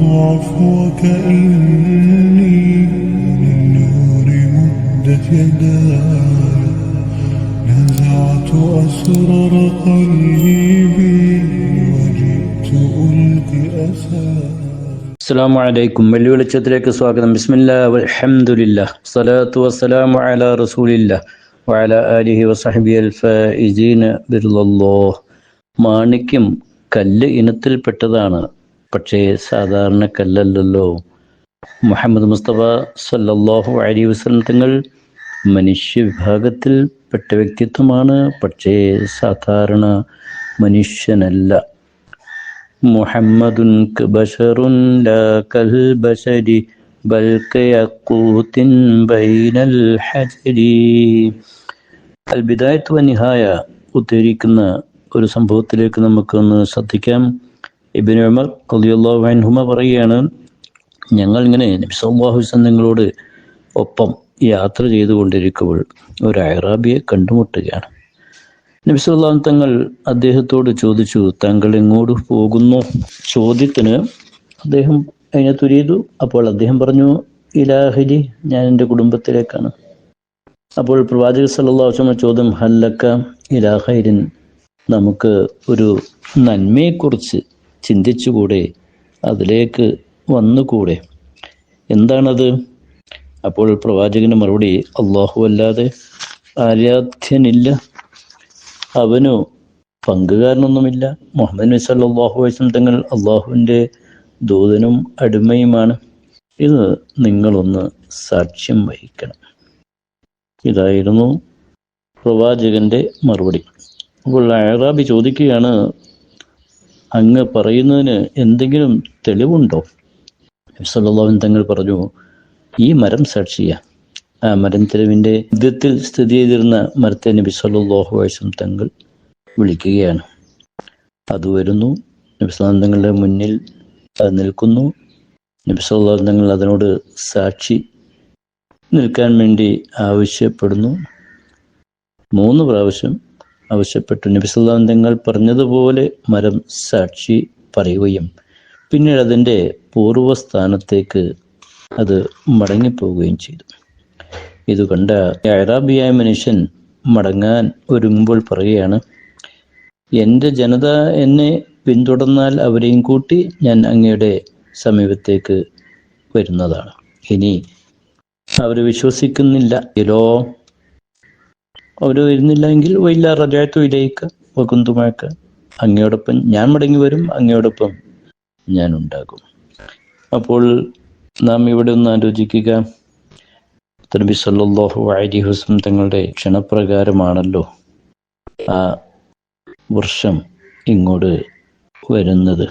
عفوك إني للنور مدت يداي نزعت أسرار قلبي وجئت ألقي أساي അസ്സാം വലൈക്കും വെള്ളി വെളിച്ചത്തിലേക്ക് സ്വാഗതം ബിസ്മില്ലാ അൽഹംദുലില്ല സ്വലാത്തു വസ്സലാമു അലാ റസൂലില്ല വഅല ആലിഹി വസഹബി അൽ ഫൈസീന ബിർലല്ലോ മാണിക്യം കല്ല് ഇനത്തിൽപ്പെട്ടതാണ് പക്ഷേ സാധാരണ കല്ലല്ലല്ലോ. മുഹമ്മദ് മുസ്തഫ സല്ലാഹു അലി വസ്ലം തങ്ങൾ മനുഷ്യ വിഭാഗത്തിൽ പെട്ട വ്യക്തിത്വമാണ്. പക്ഷേ സാധാരണ മനുഷ്യനല്ല. മുഹമ്മദുൻ ബഷറുൻ കൽ ബഷരി അൽബിദായത്ത് നിഹായ ഉദ്ധരിക്കുന്ന ഒരു സംഭവത്തിലേക്ക് നമുക്കൊന്ന് ശ്രദ്ധിക്കാം. ഇബിൻ ഉമർ ഖലിയുള്ളാഹു അൻഹുമ പറയുകയാണ് ഞങ്ങൾ ഇങ്ങനെ നബി സല്ലല്ലാഹു നിങ്ങളോട് ഒപ്പം യാത്ര ചെയ്തുകൊണ്ടിരിക്കുമ്പോൾ ഒരു അയറാബിയെ കണ്ടുമുട്ടുകയാണ്. നബിസുല്ലാം തങ്ങൾ അദ്ദേഹത്തോട് ചോദിച്ചു താങ്കൾ എങ്ങോട്ട് പോകുന്നു? ചോദ്യത്തിന് അദ്ദേഹം അതിനെ തുരിയതു അപ്പോൾ അദ്ദേഹം പറഞ്ഞു ഇലാഹിലി ഞാൻ എന്റെ കുടുംബത്തിലേക്കാണ്. അപ്പോൾ പ്രവാചക സല്ലാസ്വമ ചോദ്യം ഹല്ലക്ക ഇലാഹൈരിൻ നമുക്ക് ഒരു നന്മയെക്കുറിച്ച് ചിന്തിച്ചുകൂടെ അതിലേക്ക് വന്നുകൂടെ? എന്താണത്? അപ്പോൾ പ്രവാചകന് മറുപടി അള്ളാഹു അല്ലാതെ ആരാധ്യനില്ല. അവനു പങ്കുകാരനൊന്നുമില്ല. മുഹമ്മദ് നബി അലൈഹി വസല്ലം തങ്ങൾ അള്ളാഹുവിന്റെ ദൂതനും അടിമയുമാണ്. ഇത് നിങ്ങളൊന്ന് സാക്ഷ്യം വഹിക്കണം. ഇതായിരുന്നു പ്രവാചകന്റെ മറുപടി. അപ്പോൾ അഹ്റാബി ചോദിക്കുകയാണ് അങ്ങ് പറയുന്നതിന് എന്തെങ്കിലും തെളിവുണ്ടോ? സല്ലാഹുൻ തങ്ങൾ പറഞ്ഞു ഈ മരം സാക്ഷിയ. ആ മരം തെരുവിന്റെ യുദ്ധത്തിൽ സ്ഥിതി ചെയ്തിരുന്ന മരത്തെ നബി സല്ലാഹു വൈസം തങ്ങൾ വിളിക്കുകയാണ്. അത് വരുന്നു. നബി സല്ലാഹു തങ്ങളുടെ മുന്നിൽ അത് നിൽക്കുന്നു. നബി സല്ലാഹു തങ്ങൾ അതിനോട് സാക്ഷി നിൽക്കാൻ വേണ്ടി ആവശ്യപ്പെടുന്നു. മൂന്ന് പ്രാവശ്യം ആവശ്യപ്പെട്ടു. നബിസുല്ലാം തങ്ങൾ പറഞ്ഞതുപോലെ മരം സാക്ഷി പറയുകയും പിന്നീട് അതിന്റെ പൂർവസ്ഥാനത്തേക്ക് അത് മടങ്ങിപ്പോവുകയും ചെയ്തു. ഇത് കണ്ട അറാബിയായ മനുഷ്യൻ മടങ്ങാൻ ഒരുങ്ങുമ്പോൾ പറയുകയാണ് എന്റെ ജനത എന്നെ പിന്തുടർന്നാൽ അവരെയും കൂട്ടി ഞാൻ അങ്ങയുടെ സമീപത്തേക്ക് വരുന്നതാണ്. ഇനി അവർ വിശ്വസിക്കുന്നില്ല. ഇലോ അവർ വരുന്നില്ല എങ്കിൽ വൈല്ല റജാത്തു ഇലയിക്ക വകുന്തുമാക്ക അങ്ങയോടൊപ്പം ഞാൻ മടങ്ങി വരും അങ്ങയോടൊപ്പം ഞാൻ ഉണ്ടാകും. അപ്പോൾ നാം ഇവിടെ ഒന്ന് ആലോചിക്കുക. നബി സല്ലാഹു അലൈഹി ഹുസം തങ്ങളുടെ ക്ഷണപ്രകാരമാണല്ലോ ആ വർഷം ഇങ്ങോട്ട് വരുന്നത്.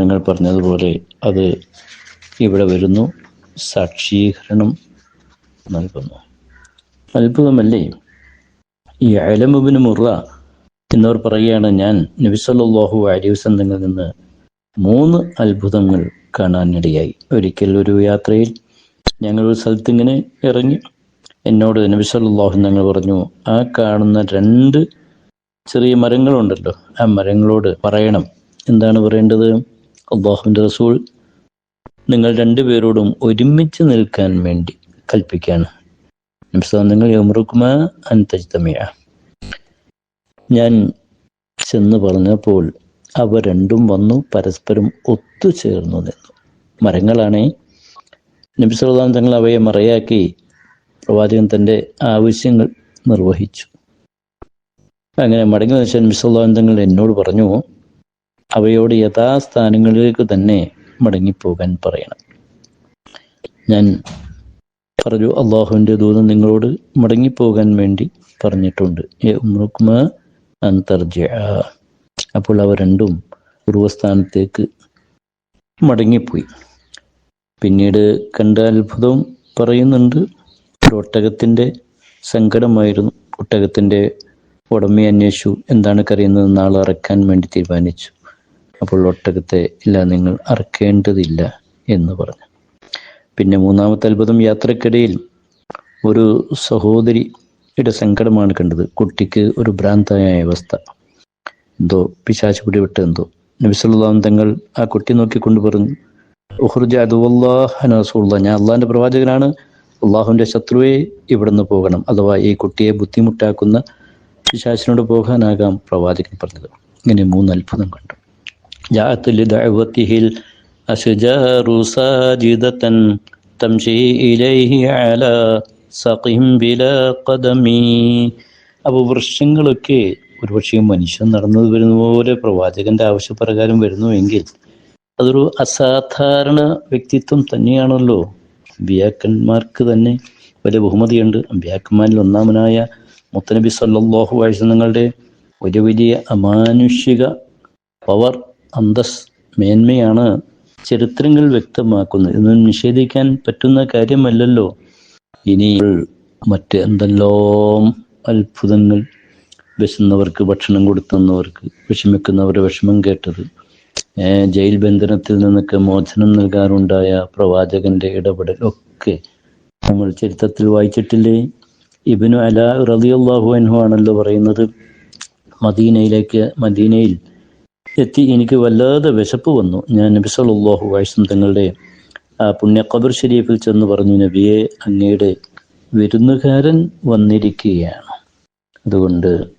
നിങ്ങൾ പറഞ്ഞതുപോലെ അത് ഇവിടെ വരുന്നു. സാക്ഷീകരണം നൽകുന്നു. അത്ഭുതമല്ലേ? ഈ അലമുബിന് മുറ എന്നവർ പറയുകയാണ് ഞാൻ നബി സല്ലല്ലാഹു അലൈഹി വസല്ലം നിന്ന് മൂന്ന് അത്ഭുതങ്ങൾ കാണാനിടയായി. ഒരിക്കൽ ഒരു യാത്രയിൽ ഞങ്ങൾ ഒരു സ്ഥലത്ത് ഇങ്ങനെ ഇറങ്ങി. എന്നോട് നബി സല്ലല്ലാഹു ഞങ്ങൾ പറഞ്ഞു ആ കാണുന്ന രണ്ട് ചെറിയ മരങ്ങളുണ്ടല്ലോ ആ മരങ്ങളോട് പറയണം. എന്താണ് പറയേണ്ടത്? അള്ളാഹുവിന്റെ റസൂൾ നിങ്ങൾ രണ്ടുപേരോടും ഒരുമിച്ച് നിൽക്കാൻ വേണ്ടി കൽപ്പിക്കുകയാണ്. നിങ്ങൾ യമുറുക്കുമ അൻതജ്തമിയ ഞാൻ ചെന്ന് പറഞ്ഞപ്പോൾ അവ രണ്ടും വന്നു പരസ്പരം ഒത്തുചേർന്നു നിന്നു മരങ്ങളാണേ സല്ലല്ലാഹു തങ്ങൾ അവയെ മറയാക്കി പ്രവാചകൻ തന്റെ ആവശ്യങ്ങൾ നിർവഹിച്ചു അങ്ങനെ മടങ്ങി വെച്ച സല്ലല്ലാഹു തങ്ങൾ എന്നോട് പറഞ്ഞു അവയോട് യഥാസ്ഥാനങ്ങളിലേക്ക് തന്നെ മടങ്ങിപ്പോകാൻ പറയണം ഞാൻ പറഞ്ഞു അള്ളാഹുവിന്റെ ദൂതം നിങ്ങളോട് മടങ്ങിപ്പോകാൻ വേണ്ടി പറഞ്ഞിട്ടുണ്ട്. അന്തർജ അപ്പോൾ അവ രണ്ടും പൂർവസ്ഥാനത്തേക്ക് മടങ്ങിപ്പോയി. പിന്നീട് കണ്ട അത്ഭുതം പറയുന്നുണ്ട് ഒരു ഒട്ടകത്തിന്റെ സങ്കടമായിരുന്നു. ഒട്ടകത്തിന്റെ ഉടമയെ അന്വേഷിച്ചു എന്താണ് കറിയുന്നത് നാളെ അറക്കാൻ വേണ്ടി തീരുമാനിച്ചു. അപ്പോൾ ഒട്ടകത്തെ ഇല്ല നിങ്ങൾ അറക്കേണ്ടതില്ല എന്ന് പറഞ്ഞു. പിന്നെ മൂന്നാമത്തെ അത്ഭുതം യാത്രക്കിടയിൽ ഒരു സഹോദരിയുടെ സങ്കടമാണ് കണ്ടത്. കുട്ടിക്ക് ഒരു ഭ്രാന്തായ അവസ്ഥ. എന്തോ പിശാച്ച് പിടിവിട്ട് എന്തോ. നബി സല്ലല്ലാഹു തങ്ങൾ ആ കുട്ടി നോക്കിക്കൊണ്ട് പറഞ്ഞു ഉഹർജ അതുവല്ലാഹനസുള്ള ഞാൻ അള്ളാഹിന്റെ പ്രവാചകനാണ്. അള്ളാഹുവിന്റെ ശത്രുവെ ഇവിടുന്ന് പോകണം. അഥവാ ഈ കുട്ടിയെ ബുദ്ധിമുട്ടാക്കുന്ന പിശാചിനോട് പോകാനാകാം പ്രവാചകൻ പറഞ്ഞത്. ഇങ്ങനെ മൂന്ന് അത്ഭുതം കണ്ടു. ജാഅത്ത് ലിദഅവതിഹിൽ അശ്ജാറു സാജിദതൻ تمشي ഇലൈഹി അലാ സഖിം ബിലാ ഖദമി. അപ്പോൾ വൃക്ഷങ്ങളൊക്കെ ഒരുപക്ഷെ മനുഷ്യൻ നടന്നു വരുന്ന പോലെ പ്രവാചകന്റെ ആവശ്യപ്രകാരം വരുന്നുവെങ്കിൽ അതൊരു അസാധാരണ വ്യക്തിത്വം തന്നെയാണല്ലോ. അമ്പിയാക്കന്മാർക്ക് തന്നെ വലിയ ബഹുമതിയുണ്ട്. അമ്പിയാക്കന്മാരിൽ ഒന്നാമനായ മുത്തനബി സല്ലാഹു വയസ്സങ്ങളുടെ ഒരു വലിയ അമാനുഷിക പവർ അന്തസ് മേന്മയാണ് ചരിത്രങ്ങൾ വ്യക്തമാക്കുന്നു. എന്ന് നിഷേധിക്കാൻ പറ്റുന്ന കാര്യമല്ലല്ലോ. ഇനി മറ്റ് എന്തെല്ലാം അത്ഭുതങ്ങൾ വിശന്നവർക്ക് ഭക്ഷണം കൊടുത്തുന്നവർക്ക് വിഷമിക്കുന്നവരുടെ വിഷമം കേട്ടത്. ജയിൽ ബന്ധനത്തിൽ നിന്നൊക്കെ മോചനം നൽകാറുണ്ടായ പ്രവാചകന്റെ ഇടപെടൽ ഒക്കെ നമ്മൾ ചരിത്രത്തിൽ വായിച്ചിട്ടില്ലേ? ഇബിനു അല റളിയല്ലാഹു അൻഹു ആണല്ലോ പറയുന്നത്. മദീനയിലേക്ക് മദീനയിൽ എത്തി എനിക്ക് വല്ലാതെ വിശപ്പ് വന്നു. ഞാൻ നബി സല്ലല്ലാഹു വയസ്സും തങ്ങളുടെ പുണ്യ ഖബർ ഷരീഫിൽ ചെന്ന് പറഞ്ഞു നബിയെ അങ്ങയുടെ വിരുന്നുകാരൻ വന്നിരിക്കുകയാണ്. അതുകൊണ്ട്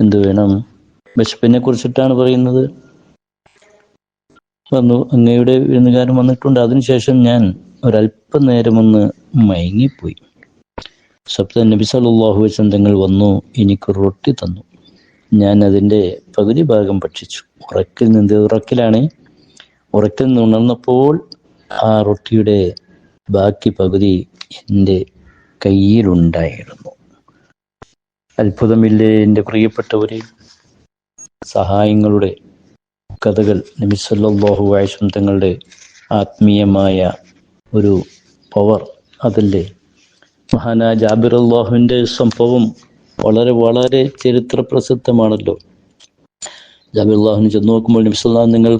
എന്തു വേണം? വിശപ്പിനെ കുറിച്ചിട്ടാണ് പറയുന്നത്. വന്നു. അങ്ങയുടെ വിരുന്നുകാരൻ വന്നിട്ടുണ്ട്. അതിനുശേഷം ഞാൻ ഒരല്പനേരം ഒന്ന് മയങ്ങിപ്പോയി. സപ്ത നബി വസല്ലം തങ്ങൾ വന്നു എനിക്ക് റൊട്ടി തന്നു. ഞാൻ അതിന്റെ പകുതി ഭാഗം ഭക്ഷിച്ചു. ഉറക്കിൽ നിന്ന് ഉറക്കിലാണ്. ഉറക്കിൽ നിന്ന് ഉണർന്നപ്പോൾ ആ റൊട്ടിയുടെ ബാക്കി പകുതി എന്റെ കയ്യിലുണ്ടായിരുന്നു. അത്ഭുതമില്ലേ എന്റെ പ്രിയപ്പെട്ടവരെ? സഹായങ്ങളുടെ കഥകൾ നബി സല്ലല്ലാഹു അലൈഹി തങ്ങളുടെ ആത്മീയമായ ഒരു പവർ അതല്ലേ? മഹാനാ ജാബിർ അള്ളാഹുവിന്റെ സംഭവം വളരെ വളരെ ചരിത്ര പ്രസിദ്ധമാണല്ലോ ജാബിർ അള്ളാഹുവിന് ചെന്ന് നോക്കുമ്പോൾ നിമിഷം നിങ്ങൾ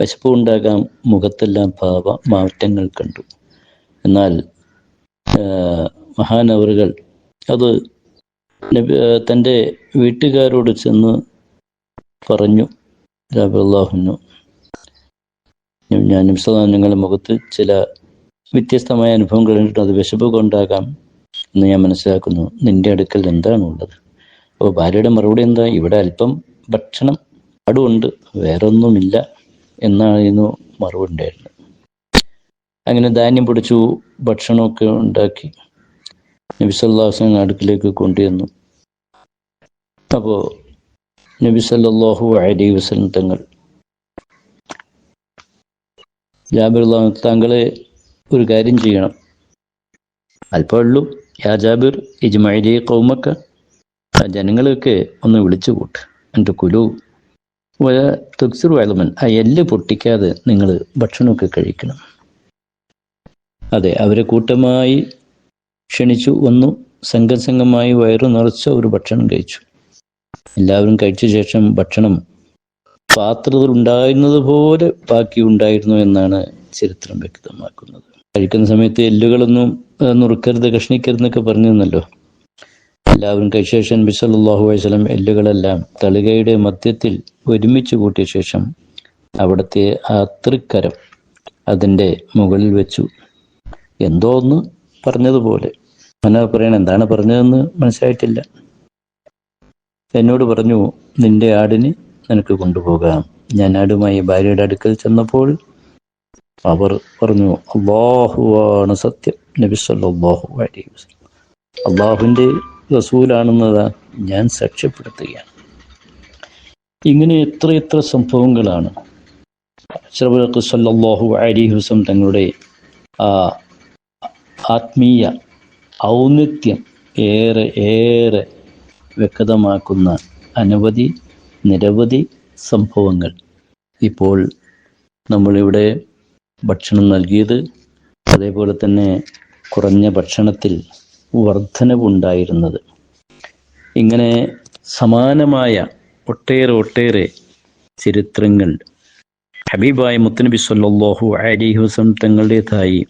വിശപ്പ് ഉണ്ടാകാം മുഖത്തെല്ലാം ഭാവ മാറ്റങ്ങൾ കണ്ടു. എന്നാൽ മഹാനവറുകൾ അത് തന്റെ വീട്ടുകാരോട് ചെന്ന് പറഞ്ഞു ജാബിള്ളാഹുനു ഞാൻ നിമിഷം നിങ്ങളുടെ മുഖത്ത് ചില വ്യത്യസ്തമായ അനുഭവങ്ങൾ അത് വിശപ്പ് കൊണ്ടാകാം എന്ന് ഞാൻ മനസ്സിലാക്കുന്നു. നിന്റെ അടുക്കൽ എന്താണ് ഉള്ളത്? അപ്പോൾ ഭാര്യയുടെ മറുപടി എന്താ? ഇവിടെ അല്പം ഭക്ഷണം അടുണ്ട് വേറൊന്നുമില്ല എന്നായിരുന്നു മറുപടി ഉണ്ടായിരുന്നത് അങ്ങനെ ധാന്യം പൊടിച്ചു ഭക്ഷണമൊക്കെ ഉണ്ടാക്കി. നബി അടുക്കിലേക്ക് കൊണ്ടുവന്നു. അപ്പോൾ നബി സല്ലാഹു അലൈഹി വസ്ലം തങ്ങൾ ജാബിർ താങ്കളെ ഒരു കാര്യം ചെയ്യണം. അല്പമുള്ളൂ യാ ജാബിർ ഇജ്മൈലി കൗമക്ക ജനങ്ങളെയൊക്കെ ഒന്ന് വിളിച്ചു കൂട്ട്. എന്റെ കുലു. തുക്സിർ വയലമൻ ആ എല്ല് പൊട്ടിക്കാതെ നിങ്ങൾ ഭക്ഷണമൊക്കെ കഴിക്കണം. അതെ അവരെ കൂട്ടമായി ക്ഷണിച്ചു വന്നു സംഘം സംഘമായി വയറു നിറച്ച ഒരു ഭക്ഷണം കഴിച്ചു. എല്ലാവരും കഴിച്ച ശേഷം ഭക്ഷണം പാത്രത്തിൽ ഉണ്ടായിരുന്നത് പോലെ ബാക്കി ഉണ്ടായിരുന്നു എന്നാണ് ചരിത്രം വ്യക്തമാക്കുന്നത്. കഴിക്കുന്ന സമയത്ത് എല്ലുകളൊന്നും നുറുക്കരുത് കഷ്ണിക്കരുതെന്നൊക്കെ പറഞ്ഞു തന്നല്ലോ എല്ലാവരും കഴിച്ച ശേഷം ബിസലാഹു വസ്ലം എല്ലുകളെല്ലാം തളികയുടെ മധ്യത്തിൽ ഒരുമിച്ച് കൂട്ടിയ ശേഷം അവിടുത്തെ ആ തൃക്കരം അതിന്റെ മുകളിൽ വെച്ചു. എന്തോ ഒന്ന് പറഞ്ഞതുപോലെ. മന പറയണ എന്താണ് പറഞ്ഞതെന്ന് മനസ്സിലായിട്ടില്ല. എന്നോട് പറഞ്ഞു നിന്റെ ആടിന് നിനക്ക് കൊണ്ടുപോകാം. ഞാൻ ആടുമായി ഭാര്യയുടെ അടുക്കൽ ചെന്നപ്പോൾ അവർ പറഞ്ഞു അള്ളാഹുവാണ് സത്യം. നബി സല്ലല്ലാഹു അലൈഹി വസ്ലം അള്ളാഹുവിന്റെ റസൂലാണെന്നത് ഞാൻ സാക്ഷ്യപ്പെടുത്തുകയാണ്. ഇങ്ങനെ എത്ര എത്ര സംഭവങ്ങളാണ്. അഷ്റഫുൽ സല്ലല്ലാഹു അലൈഹി വസല്ലം തങ്ങളുടെ ആ ആത്മീയ ഔന്നിത്യം ഏറെ ഏറെ വ്യക്തമാക്കുന്ന അനവധി നിരവധി സംഭവങ്ങൾ ഇപ്പോൾ നമ്മളിവിടെ ഭക്ഷണം നൽകിയത് അതേപോലെ തന്നെ കുറഞ്ഞ ഭക്ഷണത്തിൽ വർധനവുണ്ടായിരുന്നത്. ഇങ്ങനെ സമാനമായ ഒട്ടേറെ ഒട്ടേറെ ചരിത്രങ്ങൾ ഹബീബായ മുത്തനബി സല്ലാഹു അലൈഹി ഹുസം തങ്ങളുടേതായി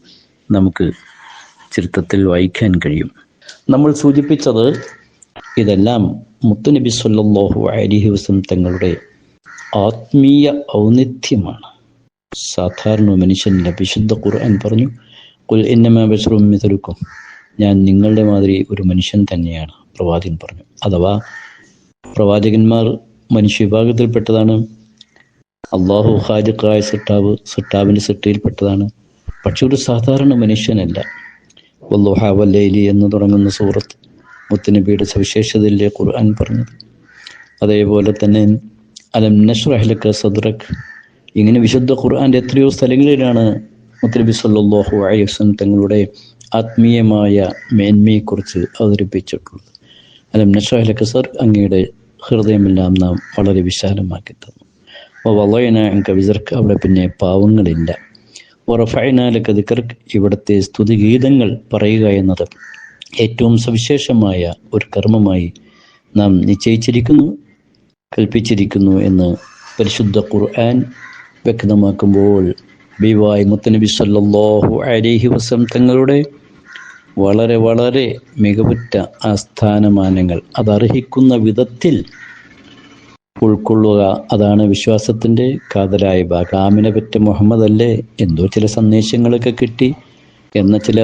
നമുക്ക് ചരിത്രത്തിൽ വായിക്കാൻ കഴിയും. നമ്മൾ സൂചിപ്പിച്ചത് ഇതെല്ലാം മുത്തനബി സല്ലാഹു അലൈഹി ഹുസം തങ്ങളുടെ ആത്മീയ ഔന്നിത്യമാണ്. സാധാരണ മനുഷ്യനില്ല. വിശുദ്ധ ഖുർആൻ പറഞ്ഞു കുൽ എന്നമാ ബഷറും മിഥലുക്കും ഞാൻ നിങ്ങളുടെ മാതിരി ഒരു മനുഷ്യൻ തന്നെയാണ് പ്രവാചകൻ പറഞ്ഞു. അഥവാ പ്രവാചകന്മാർ മനുഷ്യ വിഭാഗത്തിൽപ്പെട്ടതാണ് അള്ളാഹു ഹാജക്കായ സിട്ടാവ് സിട്ടാവിന്റെ സിട്ടയിൽപ്പെട്ടതാണ് പക്ഷെ ഒരു സാധാരണ മനുഷ്യനല്ല. വല്ലുഹ എന്ന് തുടങ്ങുന്ന സൂറത്ത് മുത്തനബിയുടെ സവിശേഷതയിലെ ഖുർആൻ പറഞ്ഞത്? അതേപോലെ തന്നെ അലം നഷ്റഹ്ലക്ക സദ്രക്. ഇങ്ങനെ വിശുദ്ധ ഖുർആന്റെ എത്രയോ സ്ഥലങ്ങളിലാണ് മുത്തലബി സല്ലാഹു അയ്യസ്ലം തങ്ങളുടെ ആത്മീയമായ മേന്മയെക്കുറിച്ച് അവതരിപ്പിച്ചിട്ടുള്ളത്. അലം നഷ്റഹ്ലക്ക സർ അങ്ങയുടെ ഹൃദയമെല്ലാം നാം വളരെ വിശാലമാക്കി തന്നു. വളയന കവിസർക്ക് അവിടെ പിന്നെ പാവങ്ങളില്ല. ഉറഫൈനാലക്ക് ദിക്കർക്ക് ഇവിടുത്തെ സ്തുതിഗീതങ്ങൾ പറയുക എന്നത് ഏറ്റവും സവിശേഷമായ ഒരു കർമ്മമായി നാം നിശ്ചയിച്ചിരിക്കുന്നു കൽപ്പിച്ചിരിക്കുന്നു എന്ന് പരിശുദ്ധ ഖുർആൻ വ്യക്തമാക്കുമ്പോൾ ബിവായ് മുത്തനബി സല്ലാഹു അലിഹി വസം തങ്ങളുടെ വളരെ വളരെ മികവുറ്റ ആസ്ഥാനമാനങ്ങൾ സ്ഥാനമാനങ്ങൾ അതർഹിക്കുന്ന വിധത്തിൽ ഉൾക്കൊള്ളുക. അതാണ് വിശ്വാസത്തിന്റെ കാതലായ ഭാഗം. ആമിനെ പറ്റ മുഹമ്മദ് അല്ലേ? എന്തോ ചില സന്ദേശങ്ങളൊക്കെ കിട്ടി എന്ന ചില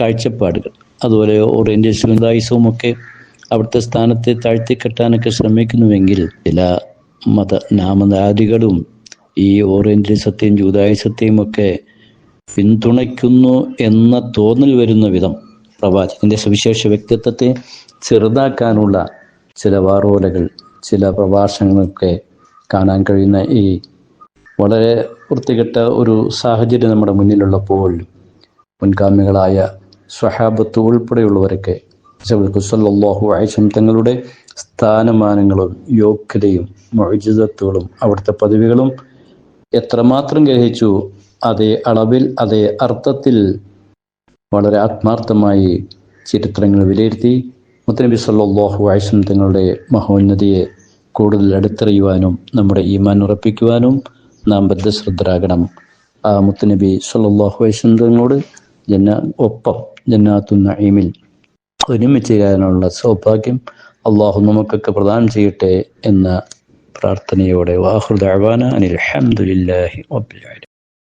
കാഴ്ചപ്പാടുകൾ. അതുപോലെ ഓറിയന്റേഷനും ദായിസവും ഒക്കെ അവിടുത്തെ സ്ഥാനത്തെ താഴ്ത്തിക്കെട്ടാനൊക്കെ ശ്രമിക്കുന്നുവെങ്കിൽ ചില മത നാമധാരികളും ഈ ഓറേഞ്ച് സത്യം ഒക്കെ പിന്തുണയ്ക്കുന്നു എന്ന തോന്നൽ വരുന്ന വിധം പ്രവാചകന്റെ സവിശേഷ വ്യക്തിത്വത്തെ ചെറുതാക്കാനുള്ള ചില വാറോലകൾ ചില പ്രഭാഷണങ്ങളൊക്കെ കാണാൻ കഴിയുന്ന ഈ വളരെ വൃത്തികെട്ട ഒരു സാഹചര്യം നമ്മുടെ മുന്നിലുള്ളപ്പോൾ മുൻഗാമികളായ സ്വഹാബത്ത് ഉൾപ്പെടെയുള്ളവരൊക്കെ സല്ലാഹു ആയിഷം തങ്ങളുടെ സ്ഥാനമാനങ്ങളും യോഗ്യതയും മൊഴിജിതത്വങ്ങളും അവിടുത്തെ പദവികളും എത്രമാത്രം ഗ്രഹിച്ചു? അതേ അളവിൽ അതേ അർത്ഥത്തിൽ വളരെ ആത്മാർത്ഥമായി ചരിത്രങ്ങൾ വിലയിരുത്തി. മുത്തനബി സല്ലാഹു ആയിഷം തങ്ങളുടെ മഹോന്നതിയെ കൂടുതൽ അടുത്തറിയുവാനും നമ്മുടെ ഈമാൻ ഉറപ്പിക്കുവാനും നാം ബദ്ധശ്രദ്ധരാകണം. ആ മുത്തനബി സല്ലാഹു വൈസം തങ്ങളോട് ജന്ന ഒപ്പം ജന്നാത്തു നഈമിൽ ഒരുമിച്ച് കയറാനുള്ള സൗഭാഗ്യം അള്ളാഹു നമുക്കൊക്കെ പ്രദാനം ചെയ്യട്ടെ എന്ന പ്രാർത്ഥനയോടെ വാഹൃദാന അനിൽ അഹമ്മദില്ലാഹി